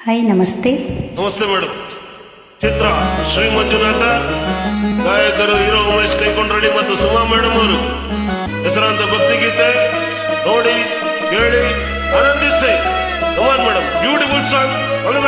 Hi ನಮಸ್ತೆ. ನಮಸ್ತೆ madam ಚಿತ್ರ ಶ್ರೀ ಮಂಜುನಾಥ ಗಾಯಕರು ಹೀರೋ ಉಮೇಶ್ ಕೈಕೊಂಡ್ರಡಿ ಮತ್ತು ಸುಮಾ ಮೇಡಮ್ ಅವರು. ಹೆಸರಾಂತ ಭಕ್ತಿಗೀತೆ ನೋಡಿ, ಕೇಳಿ, ಆನಂದಿಸಿ. Come on madam beautiful song all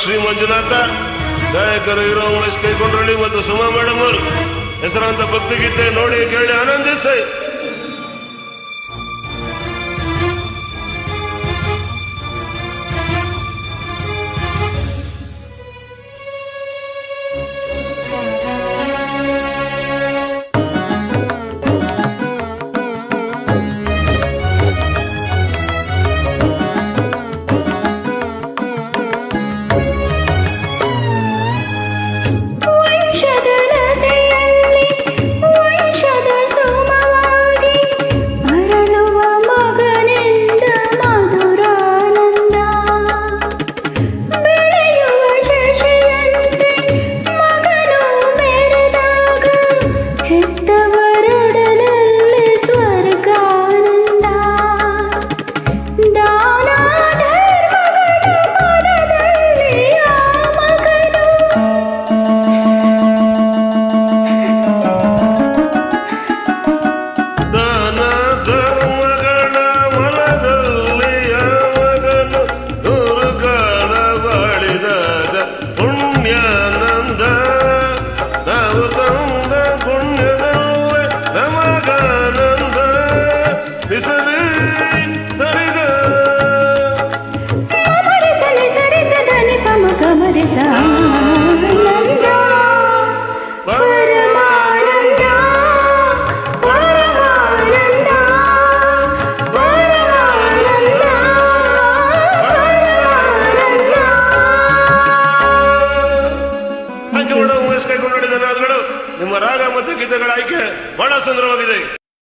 Shri Manjunatha, ಗಾಯಕರು ಇರೋ ವಯಸ್ಸು ಕೈಕೊಂಡ್ರಲ್ಲಿ ಮತ್ತು ಸುಮಾ ಮೇಡಮ್ ಅವರು ಹೆಸರಾಂತ ಭಕ್ತಿಗೀತೆ ನೋಡಿ ಕೇಳಿ ಆನಂದಿಸಿ. ರಾಗ ಮತ್ತು ಗೀತೆಗಳ ಆಯ್ಕೆ ಬಹಳ ಸುಂದರವಾಗಿದೆ.